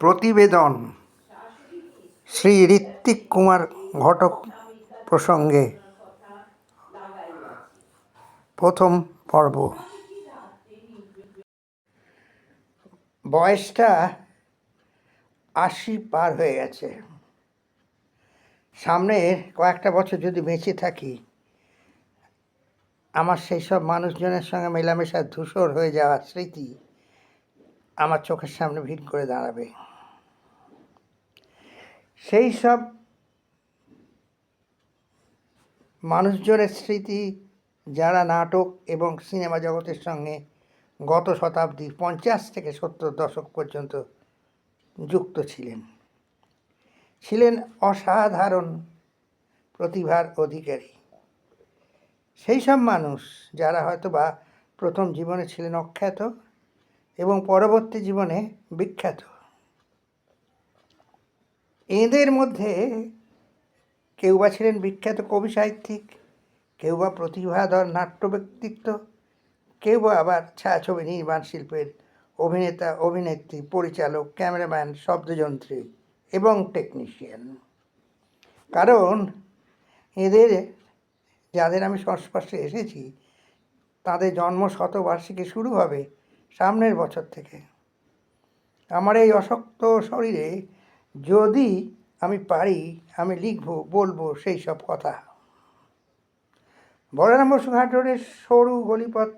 প্রতিবেদন শ্রী ঋত্বিক কুমার ঘটক প্রসঙ্গে প্রথম পর্ব। বয়সটা আশি পার হয়ে গেছে। সামনের কয়েকটা বছর যদি বেঁচে থাকি, আমার সেই সব মানুষজনের সঙ্গে মেলামেশা ধূসর হয়ে যাওয়ার স্মৃতি আমার চোখের সামনে ভিড় করে দাঁড়াবে। সেই সব মানুষজনের স্মৃতি, যারা নাটক এবং সিনেমা জগতের সঙ্গে গত শতাব্দী পঞ্চাশ থেকে সত্তর দশক পর্যন্ত যুক্ত ছিলেন। ছিলেন অসাধারণ প্রতিভার অধিকারী। সেই সব মানুষ, যারা হয়তো বা প্রথম জীবনে ছিলেন অখ্যাত এবং পরবর্তী জীবনে বিখ্যাত। এদের মধ্যে কেউ বা ছিলেন বিখ্যাত কবি সাহিত্যিক, কেউ বা প্রতিভাধর নাট্য ব্যক্তিত্ব, কেউ বা আবার ছায়াছবি নির্মাণ শিল্পের অভিনেতা, অভিনেত্রী, পরিচালক, ক্যামেরাম্যান, শব্দযন্ত্রী এবং টেকনিশিয়ান। কারণ এদের, যাদের আমি সংস্পর্শে এসেছি, তাদের জন্ম শতবার্ষিকী শুরু হবে সামনের বছর থেকে। আমার এই অশক্ত শরীরে যদি আমি পারি, আমি লিখব, বলব সেই সব কথা। বলরাম বসু রোডের সরু গলিপথ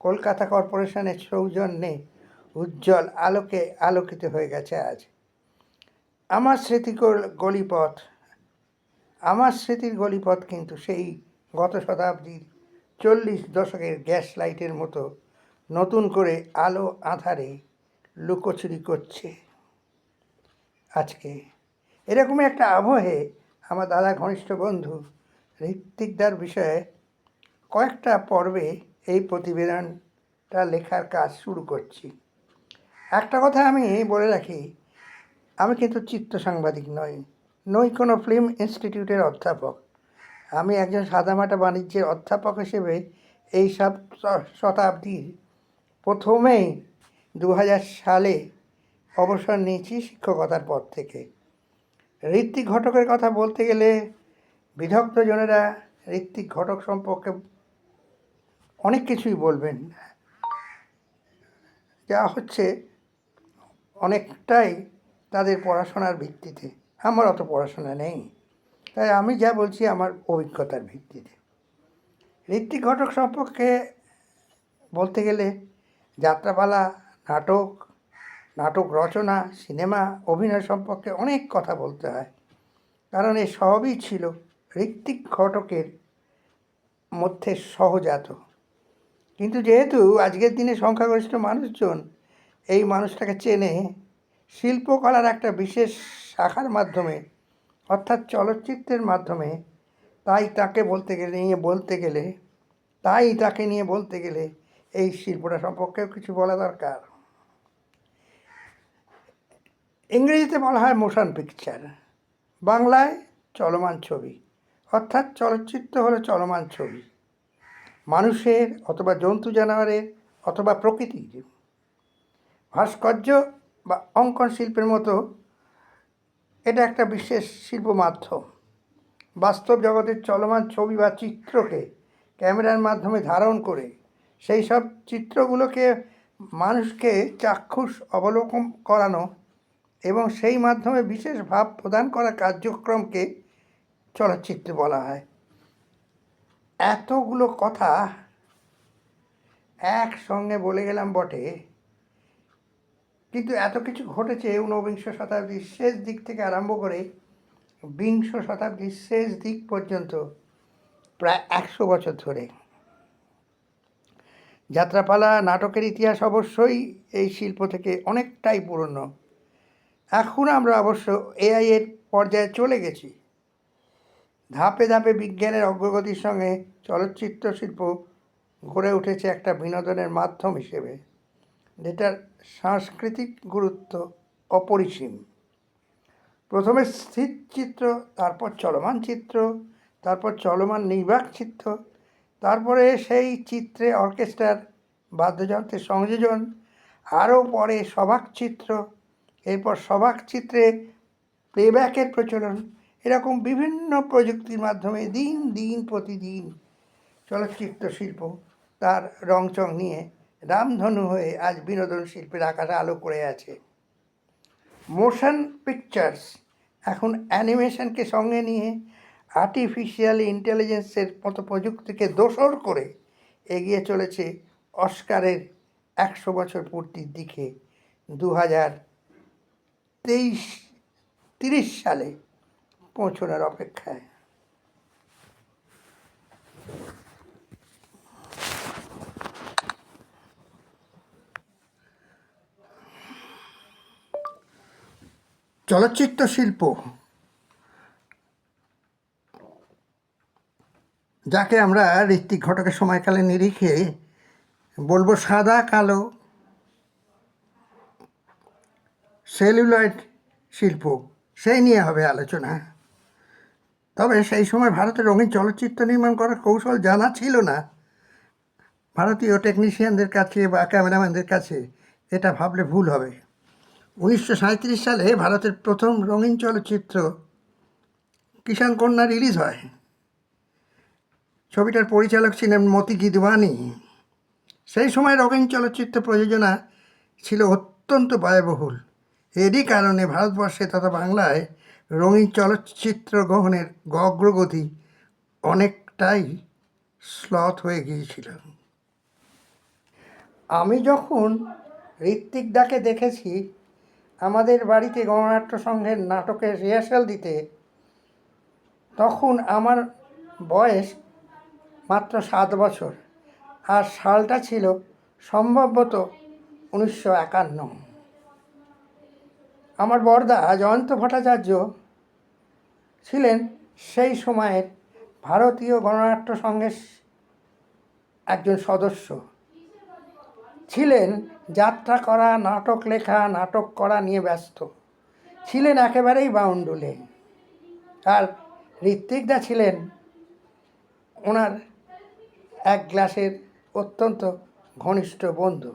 কলকাতা কর্পোরেশনের সৌজন্যে উজ্জ্বল আলোকে আলোকিত হয়ে গেছে আজ। আমার স্মৃতি গলিপথ, আমার স্মৃতির গলিপথ কিন্তু সেই গত শতাব্দীর চল্লিশ দশকের গ্যাস লাইটের মতো নতুন করে আলো আধারে লুকোচুরি করছে। আজকে এরকমই একটা আবহে আমার দাদা ঘনিষ্ঠ বন্ধু ঋত্বিকদার বিষয়ে কয়েকটা পর্বে এই প্রতিবেদনটা লেখার কাজ শুরু করছি। একটা কথা আমি বলে রাখি, আমি কিন্তু চিত্র সাংবাদিক নই নই কোনো ফিল্ম ইনস্টিটিউটের অধ্যাপক। আমি একজন সাদামাটা বাণিজ্যের অধ্যাপক হিসেবে এই সব শতাব্দীর প্রথমেই দু হাজার সালে অবসর নিয়েছি শিক্ষকতার পর থেকে। ঋত্বিক ঘটকের কথা বলতে গেলে বিধগ্ধ জনেরা ঋত্বিক ঘটক সম্পর্কে অনেক কিছুই বলবেন। যা হচ্ছে অনেকটাই তাদের পড়াশোনার ভিত্তিতে। আমার অত পড়াশোনা নেই। তাই আমি যা বলছি আমার অভিজ্ঞতার ভিত্তিতে। ঋত্বিক ঘটক সম্পর্কে বলতে গেলে যাত্রাপালা, নাটক নাটক রচনা, সিনেমা, অভিনয় সম্পর্কে অনেক কথা বলতে হয়। কারণ এ সবই ছিল ঋত্বিক ঘটকের মধ্যে সহজাত। কিন্তু যেহেতু আজকের দিনে সংখ্যাগরিষ্ঠ মানুষজন এই মানুষটাকে চেনে, শিল্পকলার একটা বিশেষ শাখার মাধ্যমে, অর্থাৎ চলচ্চিত্রের মাধ্যমে, তাই তাকে বলতে গেলে, নিয়ে বলতে গেলে, তাই তাকে নিয়ে বলতে গেলে এই শিল্পটা সম্পর্কেও কিছু বলা দরকার। ইংরেজিতে বলা হয় মোশন পিকচার। বাংলায় চলমান ছবি। অর্থাৎ চলচ্চিত্র হলো চলমান ছবি। মানুষের অথবা জন্তু জানোয়ারের অথবা প্রকৃতির। ভাস্কর্য বা অঙ্কন শিল্পের মতো এটা একটা বিশেষ শিল্প মাধ্যম। বাস্তব জগতের চলমান ছবি বা চিত্রকে ক্যামেরার মাধ্যমে ধারণ করে সেই সব চিত্রগুলোকে মানুষকে চাক্ষুষ অবলোকন করানো এবং সেই মাধ্যমে বিশেষ ভাব প্রদান করা কার্যক্রমকে চলচ্চিত্র বলা হয়। এতগুলো কথা একসঙ্গে বলে গেলাম বটে, কিন্তু এত কিছু ঘটেছে ঊনবিংশ শতাব্দীর শেষ দিক থেকে আরম্ভ করে বিংশ শতাব্দীর শেষ দিক পর্যন্ত, প্রায় একশো বছর ধরে। যাত্রাপালা, নাটকের ইতিহাস অবশ্যই এই শিল্প থেকে অনেকটাই পুরনো। এখন আমরা অবশ্য এআই এর পর্যায়ে চলে গেছি। ধাপে ধাপে বিজ্ঞানের অগ্রগতির সঙ্গে চলচ্চিত্র শিল্প গড়ে উঠেছে একটা বিনোদনের মাধ্যম হিসেবে, যেটার সাংস্কৃতিক গুরুত্ব অপরিসীম। প্রথমে স্থির চিত্র, তারপর চলমান চিত্র, তারপর চলমান নির্বাক চিত্র তারপরে সেই চিত্রে অর্কেস্ট্রার বাদ্যযন্ত্রের সংযোজন, আরও পরে সবাক চিত্র এরপর সবাক চিত্রে প্লেব্যাকের প্রচলন, এরকম বিভিন্ন প্রযুক্তির মাধ্যমে দিন দিন প্রতিদিন চলচ্চিত্র শিল্প তার রংচং নিয়ে রামধনু হয়ে আজ বিনোদন শিল্পের আকাশে আলো করে আছে। মোশন পিকচার্স এখন অ্যানিমেশনকে সঙ্গে নিয়ে আর্টিফিশিয়াল ইন্টেলিজেন্সের মতো প্রযুক্তিকে দোষর করে এগিয়ে চলেছে অস্কারের একশো বছর পূর্তির দিকে। দু হাজার তেইশ তিরিশ সালে পৌঁছানোর অপেক্ষায়। চলচ্চিত্র শিল্প যাকে আমরা ঋত্বিক ঘটকের সময়কালে নিরিখে বলব সাদা, কালো সেলুলয়েড শিল্প, সেই নিয়ে হবে আলোচনা। তবে সেই সময় ভারতে রঙিন চলচ্চিত্র নির্মাণ করার কৌশল জানা ছিল না। ভারতীয় টেকনিশিয়ানদের কাছে বা ক্যামেরাম্যানদের কাছে এটা ভাবলে ভুল হবে। উনিশশো সালে ভারতের প্রথম রঙিন চলচ্চিত্র কিষাণ কন্যা রিলিজ হয়। ছবিটার পরিচালক ছিলেন মতি গিদওয়ানি। সেই সময় রঙিন চলচ্চিত্র প্রযোজনা ছিল অত্যন্ত ব্যয়বহুল। এরই কারণে ভারতবর্ষে তথা বাংলায় রঙিন চলচ্চিত্র গ্রহণের অগ্রগতি অনেকটাই স্লথ হয়ে গিয়েছিল। আমি যখন ঋত্বিক দাকে দেখেছি, আমাদের বাড়িতে গণনাট্য সংঘের নাটকের রিহার্সাল দিতে, তখন আমার বয়স মাত্র সাত বছর। আর সালটা ছিল সম্ভবত উনিশশো একান্ন। আমার বর্দা জয়ন্ত ভট্টাচার্য ছিলেন সেই সময়ের ভারতীয় গণনাট্য সংঘের একজন সদস্য। ছিলেন যাত্রা করা, নাটক লেখা, নাটক করা নিয়ে ব্যস্ত। ছিলেন একেবারেই বাউন্ডুলে। আর ঋত্বিকদা ছিলেন ওনার এক গ্লাসের অত্যন্ত ঘনিষ্ঠ বন্ধু।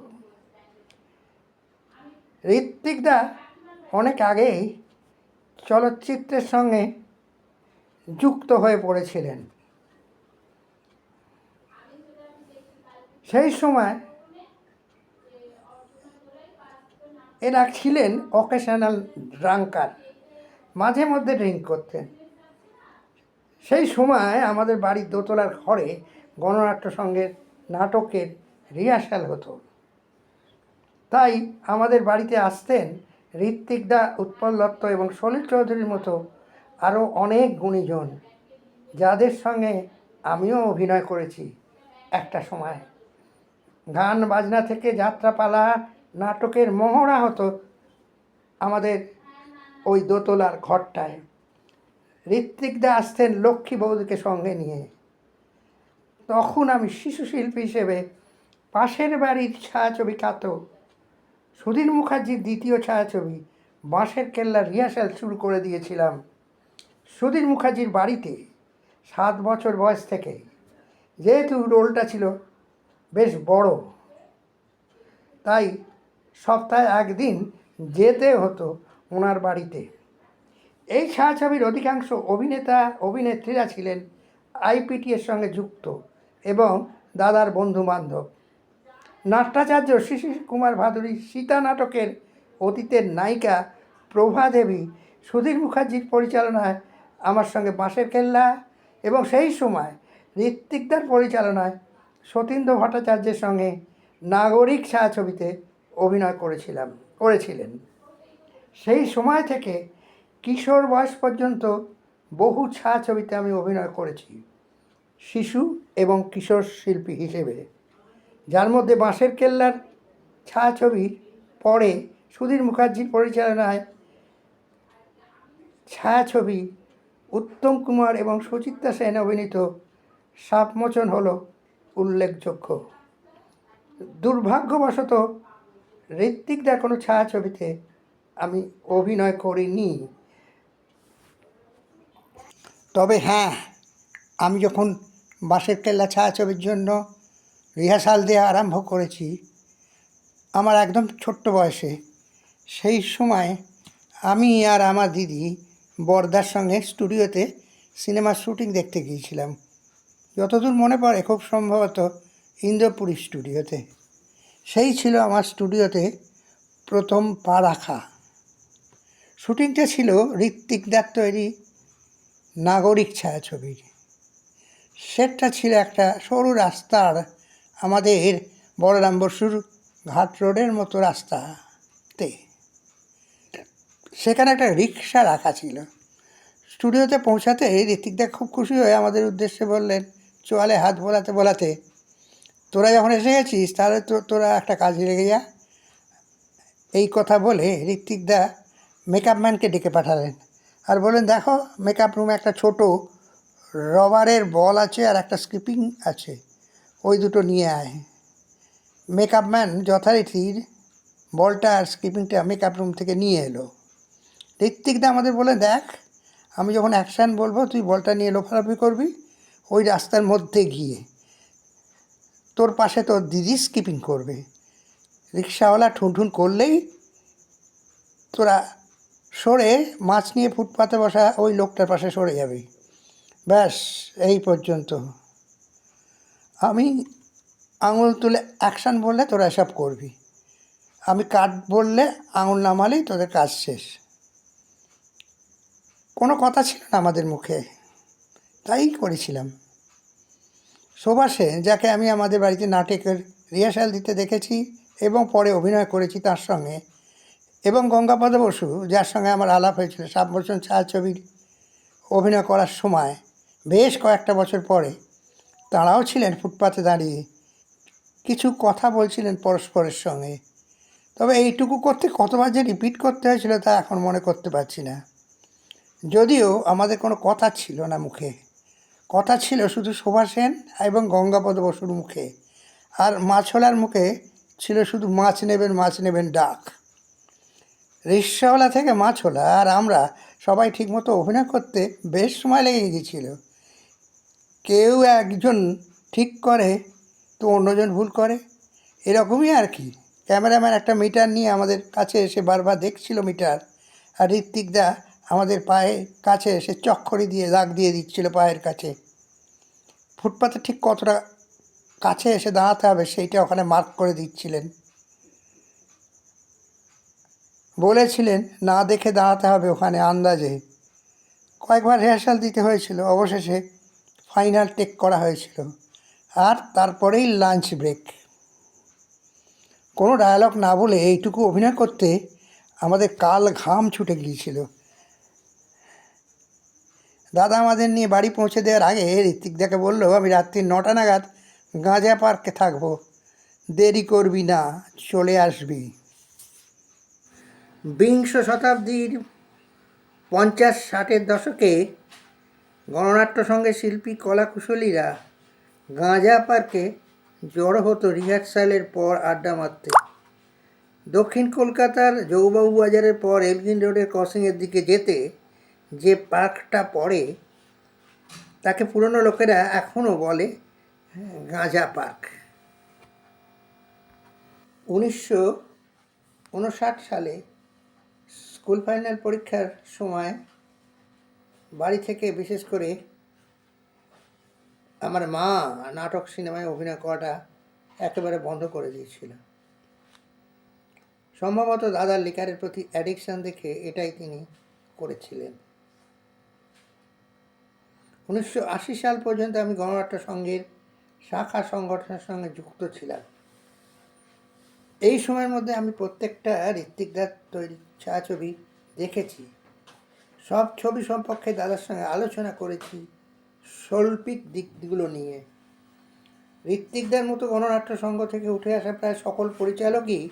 ঋত্বিকদা অনেক আগেই চলচ্চিত্রের সঙ্গে যুক্ত হয়ে পড়েছিলেন। সেই সময় এরা ছিলেন অকেশনাল ড্রাঙ্কার মাঝে মধ্যে ড্রিঙ্ক করতেন। সেই সময় আমাদের বাড়ির দোতলার ঘরে গণনাট্য সঙ্গের নাটকের রিহার্সাল হতো। তাই আমাদের বাড়িতে আসতেন ঋত্বিক দা, উৎপল দত্ত এবং সলিল চৌধুরীর মতো আরও অনেক গুণীজন, যাদের সঙ্গে আমিও অভিনয় করেছি একটা সময়। গান বাজনা থেকে যাত্রাপালা, নাটকের মহড়া হতো আমাদের ওই দোতলার ঘরটায়। ঋত্বিকদা আসতেন লক্ষ্মী বৌদিকে সঙ্গে নিয়ে। তখন আমি শিশু শিল্পী হিসেবে পাশের বাড়ির ছায়াছবি খ্যাত সুধীর মুখার্জির দ্বিতীয় ছায়াছবি, বাঁশের কেল্লার রিহার্সাল শুরু করে দিয়েছিলাম। সুধীর মুখার্জির বাড়িতে সাত বছর বয়স থেকে। যেহেতু রোলটা ছিল বেশ বড়, তাই সপ্তাহে একদিন যেতে হতো ওনার বাড়িতে। এই ছায়াছবির অধিকাংশ অভিনেতা, অভিনেত্রীরা ছিলেন আইপিটিএর সঙ্গে যুক্ত। এবং দাদার বন্ধু বান্ধব নাট্যাচার্য শিশির কুমার ভাদুরী সীতা নাটকের অতীতের নায়িকা প্রভা দেবী সুধীর মুখার্জির পরিচালনায় আমার সঙ্গে বাঁশের কেল্লা এবং সেই সময় ঋত্বিকদার পরিচালনায় সতীন্দ্র ভট্টাচার্যের সঙ্গে নাগরিক ছায়াছবিতে অভিনয় করেছিলাম, করেছিলেন। সেই সময় থেকে কিশোর বয়স পর্যন্ত বহু ছায়াছবিতে আমি অভিনয় করেছি। শিশু এবং কিশোর শিল্পী হিসেবে, যার মধ্যে বাঁশের কেল্লার ছায়াছবি পরে সুধীর মুখার্জির পরিচালনায় ছায়াছবি উত্তম কুমার এবং সুচিত্রা সেন অভিনীত সাপমোচন হল উল্লেখযোগ্য। দুর্ভাগ্যবশত ঋত্বিকদার কোনো ছায়াছবিতে আমি অভিনয় করিনি। তবে হ্যাঁ আমি যখন বাঁশের কেল্লা ছায়াছবির জন্য রিহার্সাল দেওয়া আরম্ভ করেছি আমার একদম ছোট্ট বয়সে। সেই সময় আমি আর আমার দিদি বর্দার সঙ্গে স্টুডিওতে সিনেমার শুটিং দেখতে গিয়েছিলাম। যতদূর মনে পড়ে খুব সম্ভবত ইন্দ্রপুরী স্টুডিওতে। সেই ছিল আমার স্টুডিওতে প্রথম পা রাখা। শুটিংটা ছিল ঋত্বিকদার তৈরি নাগরিক ছায়াছবির। সেটটা ছিল একটা সরু রাস্তার আমাদের বলরাম বসুর ঘাট রোডের মতো রাস্তাতে। সেখানে একটা রিক্সা রাখা ছিল। স্টুডিওতে পৌঁছাতে ঋত্বিকদা খুব খুশি হয়ে আমাদের উদ্দেশ্যে বললেন, চোয়ালে হাত বোলাতে বোলাতে, তোরা যখন এসে গেছিস, তাহলে তো তোরা একটা কাজে লেগে যা। এই কথা বলে ঋত্বিকদা মেকআপ ম্যানকে ডেকে পাঠালেন। আর বললেন, দেখো মেকআপ রুমে একটা ছোট রবারের বল আছে আর একটা স্কিপিং আছে। ওই দুটো নিয়ে আয়। মেকআপ ম্যান যথারীতির বলটা আর স্কিপিংটা মেকআপ রুম থেকে নিয়ে এলো। ঋত্বিকদা আমাদের বলে, দেখ, আমি যখন অ্যাকশান বলব, তুই বলটা নিয়ে লোফালাফি করবি, ওই রাস্তার মধ্যে গিয়ে। তোর পাশে তোর দিদি স্কিপিং করবে। রিক্সাওয়ালা ঠুনঠুন করলেই তোরা সরে মাছ নিয়ে ফুটপাতে বসা ওই লোকটার পাশে সরে যাবি। ব্যাস, এই পর্যন্ত। আমি আঙুল তুলে অ্যাকশান বললে তোরা এসব করবি। আমি কাট বললে আঙুল নামালেই তোদের কাজ শেষ। কোনো কথা ছিল না আমাদের মুখে। তাই করেছিলাম। শোভা সেন যাকে আমি আমাদের বাড়িতে নাটকের রিহার্সাল দিতে দেখেছি এবং পরে অভিনয় করেছি তার সঙ্গে, এবং গঙ্গাপদ বসু, যার সঙ্গে আমার আলাপ হয়েছিল বছর ছায়াছবির অভিনয় করার সময় বেশ কয়েকটা বছর পরে তাঁরাও ছিলেন ফুটপাতে দাঁড়িয়ে। কিছু কথা বলছিলেন পরস্পরের সঙ্গে। তবে এইটুকু করতে কতবার যে রিপিট করতে হয়েছিল তা এখন মনে করতে পারছি না। যদিও আমাদের কোনো কথা ছিল না মুখে। কথা ছিল শুধু শোভা সেন এবং গঙ্গাপদ বসুর মুখে। আর মাছওয়ালার মুখে ছিল শুধু মাছ নেবেন মাছ নেবেন ডাক। রিক্সাওয়ালা থেকে মাছওয়ালা আর আমরা সবাই ঠিকমতো অভিনয় করতে বেশ সময় লেগে গিয়েছিল কেউ একজন ঠিক করে, তো অন্যজন ভুল করে? এরকমই আর কি। ক্যামেরাম্যান একটা মিটার নিয়ে আমাদের কাছে এসে বারবার দেখছিল মিটার, আর ঋত্বিকদা আমাদের পায়ে কাছে এসে চক্করি দিয়ে, দাগ দিয়ে দিচ্ছিল পায়ের কাছে। ফুটপাতে ঠিক কতটা কাছে এসে দাঁড়াতে হবে সেইটা ওখানে মার্ক করে দিচ্ছিলেন। বলেছিলেন, না দেখে দাঁড়াতে হবে ওখানে আন্দাজে। কয়েকবার রিহার্সাল দিতে হয়েছিল, অবশেষে ফাইনাল টেক করা হয়েছিল। আর তারপরেই লাঞ্চ ব্রেক। কোনো ডায়ালগ না বলে এইটুকু অভিনয় করতে আমাদের কাল ঘাম ছুটে গিয়েছিল। দাদা আমাদের নিয়ে বাড়ি পৌঁছে দেওয়ার আগে ঋত্বিকদাকে বলল, আমি রাত্রি নটা নাগাদ গাঁজা পার্কে থাকব। দেরি করবি না, চলে আসবি। বিংশ শতাব্দীর পঞ্চাশ ষাটের দশকে গণনাট্য সঙ্গে শিল্পী কলাকুশলীরা গাঁজা পার্কে জড়ো হতো রিহার্সালের পর আড্ডা মারতে। দক্ষিণ কলকাতার জৌবাবু বাজারের পর এলগিন রোডের ক্রসিংয়ের দিকে যেতে যে পার্কটা পড়ে, তাকে পুরনো লোকেরা এখনও বলে গাঁজা পার্ক। উনিশশো উনষাট সালে স্কুল ফাইনাল পরীক্ষার সময় বাড়ি থেকে বিশেষ করে আমার মা নাটক সিনেমায় অভিনয় করাটা একেবারে বন্ধ করে দিয়েছিল। সম্ভবত দাদার লিকারের প্রতি অ্যাডিকশান দেখে এটাই তিনি করেছিলেন। উনিশশো আশি সাল পর্যন্ত আমি গণনাট্য সংঘের শাখা সংগঠনের সঙ্গে যুক্ত ছিলাম। এই সময়ের মধ্যে আমি প্রত্যেকটা ঋত্বিকদার তৈরি ছায়াছবি দেখেছি। সব ছবি সম্পর্কে দাদার সঙ্গে আলোচনা করেছি শৈল্পিক দিকগুলো নিয়ে। ঋত্বিকদার মতো গণনাট্য সংঘ থেকে উঠে আসা প্রায় সকল পরিচালকই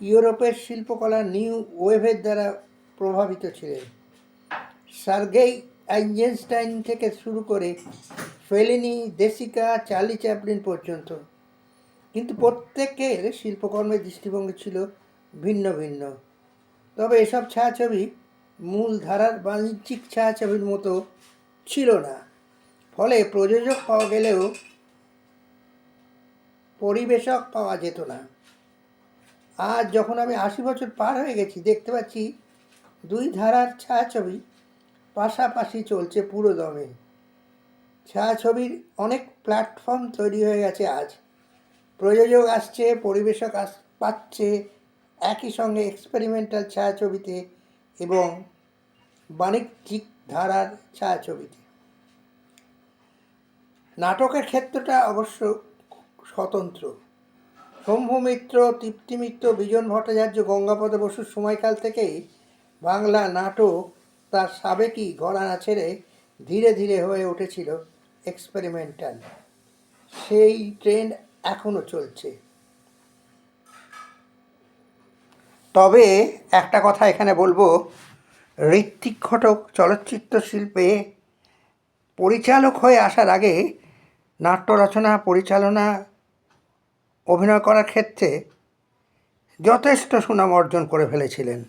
ইউরোপের শিল্পকলা নিউ ওয়েভের দ্বারা প্রভাবিত ছিলেন। সার্গেই আইনজেনস্টাইন থেকে শুরু করে ফেলিনি, দেশিকা, চার্লি চ্যাপলিন পর্যন্ত। কিন্তু প্রত্যেকের শিল্পকর্মের দৃষ্টিভঙ্গি ছিল ভিন্ন ভিন্ন। তবে এসব ছায়াছবি মূল ধারার বাণিজ্যিক ছায়াছবির মতো ছিল না। ফলে প্রযোজক পাওয়া গেলেও পরিবেশক পাওয়া যেত না। আজ যখন আমি আশি বছর পার হয়ে গেছি, দেখতে পাচ্ছি দুই ধারার ছায়াছবি পাশাপাশি চলছে পুরো দমে। ছায়াছবির অনেক প্ল্যাটফর্ম তৈরি হয়ে গেছে আজ। প্রযোজক আসছে, পরিবেশক আস, পাচ্ছে, একই সঙ্গে এক্সপেরিমেন্টাল ছায়াছবিতে এবং বাণিজ্যিক ধারার ছায়াছবিতে নাটকের ক্ষেত্রটা অবশ্য স্বতন্ত্র। শম্ভু মিত্র তৃপ্তি মিত্র বিজন ভট্টাচার্য, গঙ্গাপদ বসুর সময়কাল থেকেই বাংলা নাটক তার সাবেকি ঘরানা ছেড়ে ধীরে ধীরে হয়ে উঠেছিল এক্সপেরিমেন্টাল সেই ট্রেন্ড এখনও চলছে। তবে একটা কথা এখানে বলব। ঋত্বিক ঘটক চলচ্চিত্র শিল্পে পরিচালক হয়ে আসার আগে নাট্য রচনা, পরিচালনা, অভিনয় করার ক্ষেত্রে যথেষ্ট সুনাম অর্জন করে ফেলেছিলেন।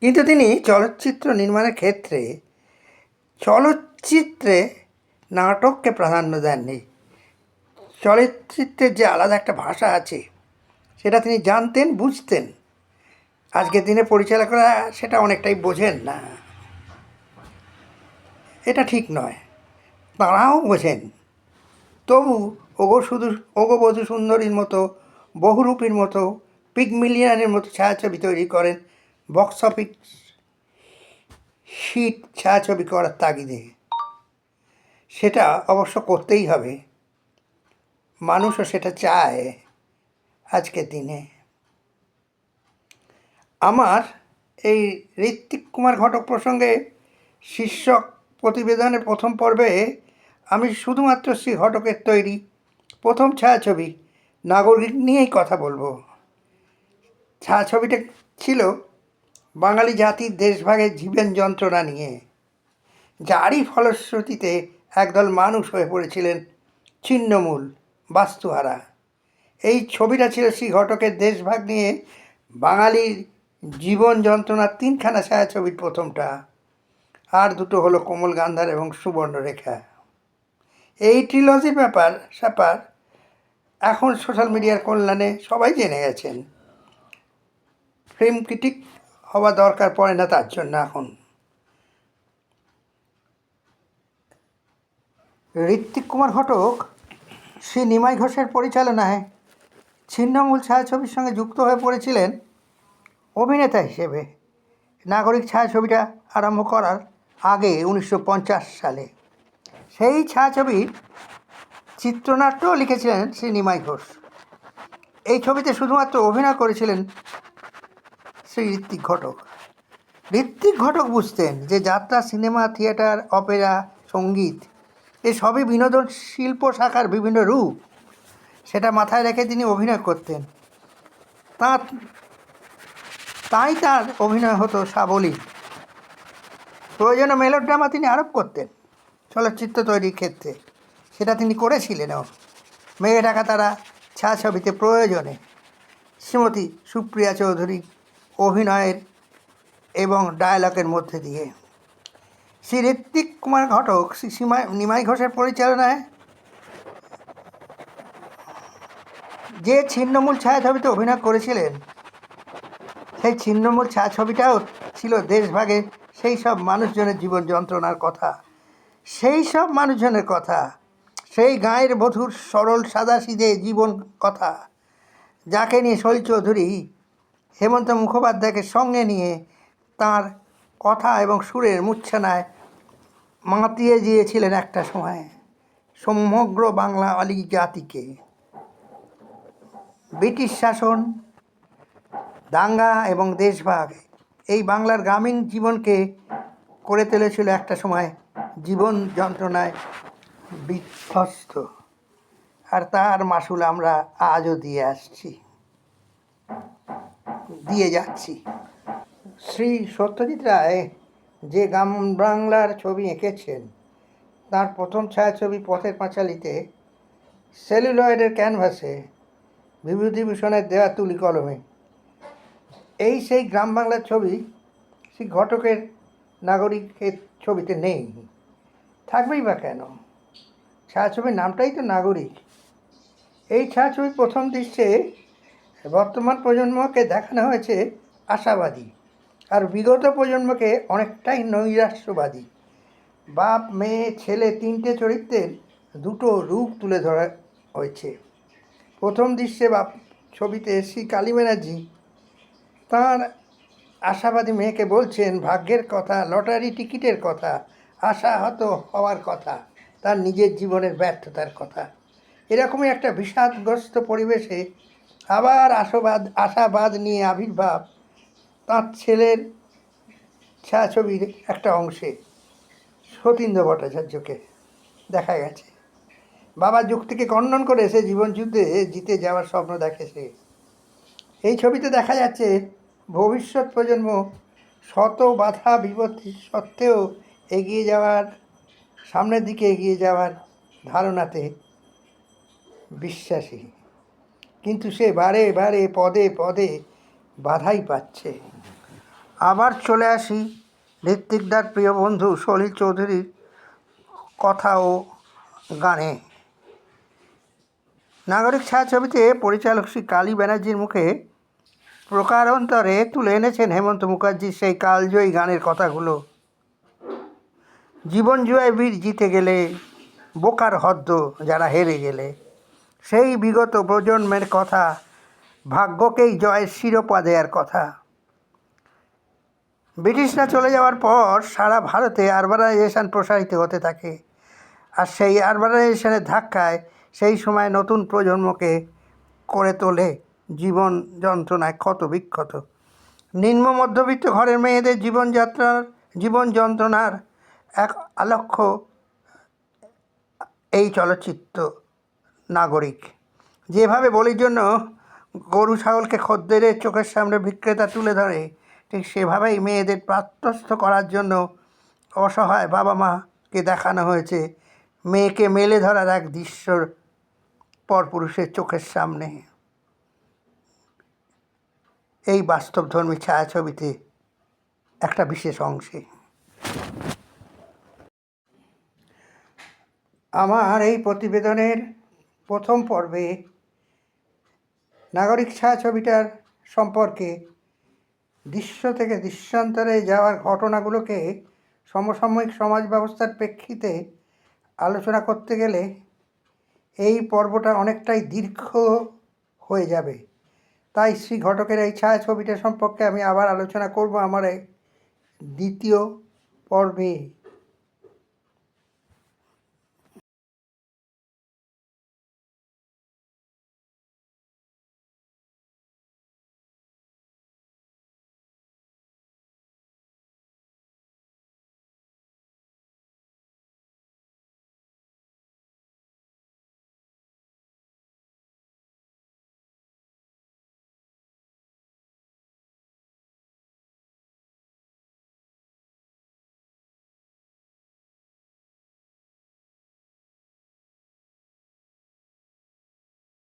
কিন্তু তিনি চলচ্চিত্র নির্মাণের ক্ষেত্রে চলচ্চিত্রে নাটককে প্রাধান্য দেননি। চলচ্চিত্রের যে আলাদা একটা ভাষা আছে, সেটা তিনি জানতেন, বুঝতেন। আজকের দিনে পরিচালকরা সেটা অনেকটাই বোঝেন না। এটা ঠিক নয়। তাঁরাও বোঝেন। তবু ওগো শুধু, ওগো বধূ সুন্দরীর মতো, বহুরূপীর মতো পিক মিলিয়নের মতো ছায়াছবি তৈরি করেন বক্স অফিস হিট ছায়াছবি করার তাগিদে। সেটা অবশ্য করতেই হবে। মানুষও সেটা চায় আজকের দিনে। আমার এই ঋত্বিক কুমার ঘটক প্রসঙ্গে শীর্ষক প্রতিবেদনের প্রথম পর্বে আমি শুধুমাত্র শ্রী ঘটকের তৈরি প্রথম ছায়াছবি নাগরিক নিয়েই কথা বলব। ছায়াছবিটা ছিল বাঙালি জাতির দেশভাগের জীবন যন্ত্রণা নিয়ে। যারই ফলশ্রুতিতে একদল মানুষ হয়ে পড়েছিলেন ছিন্নমূল বাস্তুহারা। এই ছবিটা ছিল শ্রী ঘটকের দেশভাগ নিয়ে বাঙালির জীবন যন্ত্রণার তিনখানা ছায়াছবির প্রথমটা, আর দুটো হলো কোমল গান্ধার এবং সুবর্ণরেখা এই ট্রিলজি ব্যাপার, স্যাপার এখন সোশ্যাল মিডিয়ার কল্যাণে সবাই জেনে গেছেন। ফিল্ম ক্রিটিক হওয়া দরকার পড়ে না তার জন্য এখন। ঋত্বিক কুমার ঘটক শ্রী নিমাই ঘোষের পরিচালনায় ছিন্নমূল ছায়াছবির সঙ্গে যুক্ত হয়ে পড়েছিলেন অভিনেতা হিসেবে নাগরিক ছায়াছবিটা আরম্ভ করার আগে উনিশশো পঞ্চাশ সালে। সেই ছায়াছবির চিত্রনাট্যও লিখেছিলেন শ্রী নিমাই ঘোষ। এই ছবিতে শুধুমাত্র অভিনয় করেছিলেন শ্রী ঋত্বিক ঘটক। ঋত্বিক ঘটক বুঝতেন যে যাত্রা, সিনেমা, থিয়েটার, অপেরা, সংগীত, এ সবই বিনোদন শিল্প শাখার বিভিন্ন রূপ। সেটা মাথায় রেখে তিনি অভিনয় করতেন। তাঁর তাই তার অভিনয় হতো সাবলীল। প্রয়োজনে মেলোড্রামা তিনি আরোপ করতেন, চলচ্চিত্র তৈরির ক্ষেত্রে। সেটা তিনি করেছিলেনও মেঘে ঢাকা তারা ছায়াছবিতে প্রয়োজনে। শ্রীমতী সুপ্রিয়া চৌধুরী অভিনয়ের এবং ডায়ালগের মধ্যে দিয়ে। শ্রী ঋত্বিক কুমার ঘটক শ্রী সীমা নিমাই ঘোষের পরিচালনায় যে ছিন্নমূল ছায়াছবিতে অভিনয় করেছিলেন সেই ছিন্নমূল ছায়াছবিটাও ছিল দেশভাগে সেই সব মানুষজনের জীবন যন্ত্রণার কথা। সেই সব মানুষজনের কথা। সেই গায়ের বধুর সরল, সাদাসিধে জীবন কথা। যাকে নিয়ে শৈল চৌধুরী, হেমন্ত মুখোপাধ্যায়কে সঙ্গে নিয়ে তার কথা এবং সুরের মূর্ছনায় মাতিয়ে দিয়েছিলেন একটা সময় সমগ্র বাংলা আলী জাতিকে ব্রিটিশ শাসন দাঙ্গা এবং দেশভাগ, এই বাংলার গ্রামীণ জীবনকে করে তুলেছিল একটা সময় জীবন যন্ত্রণায় বিধ্বস্ত। আর তার মাসুল আমরা আজও দিয়ে আসছি। দিয়ে যাচ্ছি। শ্রী সত্যজিৎ রায় যে গ্রাম বাংলার ছবি এঁকেছেন, তার প্রথম ছায়াছবি পথের পাঁচালিতে সেলুলয়েডের ক্যানভাসে বিভূতিভূষণের দেওয়া তুলি কলমে এই সেই গ্রাম বাংলার ছবি, সেই ঘটকের নাগরিকের ছবিতে নেই। থাকবেই বা কেন? ছায়াছবির নামটাই তো নাগরিক। এই ছায়াছবির প্রথম দৃশ্যে বর্তমান প্রজন্মকে দেখানো হয়েছে আশাবাদী, আর বিগত প্রজন্মকে অনেকটাই নৈরাশ্যবাদী। বাপ, মেয়ে, ছেলে তিনটে চরিত্রের দুটো রূপ তুলে ধরা হয়েছে। প্রথম দৃশ্যে বাপ ছবিতে শ্রী কালী ব্যানার্জি তাঁর আশাবাদী মেয়েকে বলছেন, ভাগ্যের কথা, লটারি টিকিটের কথা আশাহত হওয়ার কথা, তার নিজের জীবনের ব্যর্থতার কথা। এরকমই একটা বিষাদগ্রস্ত পরিবেশে আবার আশাবাদ আশাবাদ নিয়ে আবির্ভাব তাঁর ছেলের ছায়াছবির একটা অংশে সতীন্দ্র ভট্টাচার্যকে দেখা গেছে। বাবার যুক্তিকে খণ্ডন করে সে জীবনযুদ্ধে জিতে যাওয়ার স্বপ্ন দেখে সে। এই ছবিতে দেখা যাচ্ছে ভবিষ্যৎ প্রজন্ম শত বাধা বিপত্তি সত্ত্বেও এগিয়ে যাওয়ার, সামনের দিকে এগিয়ে যাওয়ার ধারণাতে বিশ্বাসী। কিন্তু সে বারে বারে, পদে পদে বাধাই পাচ্ছে। আবার চলে আসি ঋত্বিকদার প্রিয় বন্ধু সলিল চৌধুরীর কথা ও গানে। নাগরিক ছায়াছবিতে পরিচালক শ্রী কালী ব্যানার্জির মুখে প্রকারান্তরে তুলে এনেছেন হেমন্ত মুখার্জির সেই কালজয়ী গানের কথাগুলো। জীবন জুয়ায় বীর জিতে গেলে বোকার হদ্দ যারা হেরে গেলে। সেই বিগত প্রজন্মের কথা, ভাগ্যকেই জয়ের শিরোপা দেওয়ার কথা। ব্রিটিশরা চলে যাওয়ার পর সারা ভারতে আরবানাইজেশন প্রসারিত হতে থাকে। আর সেই আরবানাইজেশনের ধাক্কায় সেই সময় নতুন প্রজন্মকে করে তোলে জীবন যন্ত্রণায় ক্ষত বিক্ষত। নিম্ন মধ্যবিত্ত ঘরের মেয়েদের জীবনযাত্রার, জীবন যন্ত্রণার এক আলক্ষ্য এই চলচ্চিত্র নাগরিক। যেভাবে বলির জন্য গরু ছাগলকে খদ্দেরের চোখের সামনে বিক্রেতা তুলে ধরে, ঠিক সেভাবেই মেয়েদের প্রাত্যস্থ করার জন্য অসহায় বাবা মাকে দেখানো হয়েছে। মেয়েকে মেলে ধরার এক দৃশ্যর পরপুরুষের চোখের সামনে। এই বাস্তবধর্মী ছায়াছবিতে একটা বিশেষ অংশে। আমার এই প্রতিবেদনের প্রথম পর্বে নাগরিক ছায়াছবিটার সম্পর্কে দৃশ্য থেকে দৃশ্যান্তরে যাওয়ার ঘটনাগুলোকে সমসাময়িক সমাজ ব্যবস্থার প্রেক্ষিতে আলোচনা করতে গেলে এই পর্বটা অনেকটাই দীর্ঘ হয়ে যাবে। তাই শ্রী ঘটকের এই ছায়াছবিটা সম্পর্কে আমি আবার আলোচনা করব আমার দ্বিতীয় পর্বে।